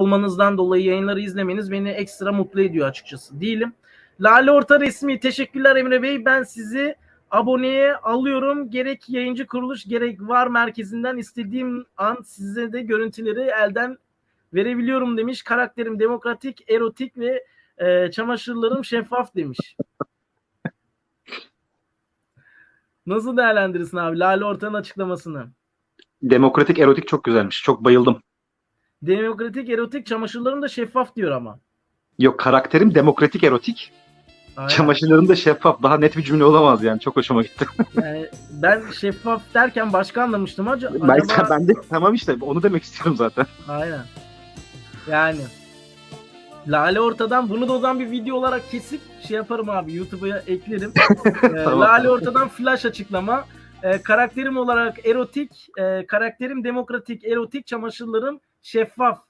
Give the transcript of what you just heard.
olmanızdan dolayı yayınları izlemeniz beni ekstra mutlu ediyor açıkçası. Değilim. Lale Orta resmi teşekkürler Emre Bey. Ben sizi aboneye alıyorum. Gerek yayıncı kuruluş gerek var merkezinden istediğim an size de görüntüleri elden verebiliyorum demiş. Karakterim demokratik, erotik ve e, çamaşırlarım şeffaf demiş. Nasıl değerlendirirsin abi Lale Orta'nın açıklamasını? Demokratik erotik çok güzelmiş. Çok bayıldım. Demokratik, erotik, çamaşırlarım da şeffaf diyor ama. Yok karakterim demokratik erotik. Aynen. Çamaşırlarım da şeffaf. Daha net bir cümle olamaz yani. Çok hoşuma gitti. Yani ben şeffaf derken başka anlamıştım acaba. Ben, ben de tamam işte onu demek istiyorum zaten. Aynen. Yani. Lale ortadan bunu da o zaman bir video olarak kesip şey yaparım abi YouTube'a eklerim. Ee, Tamam. Lale ortadan flash açıklama. Ee, karakterim olarak erotik, e, karakterim demokratik, erotik, çamaşırlarım şeffaf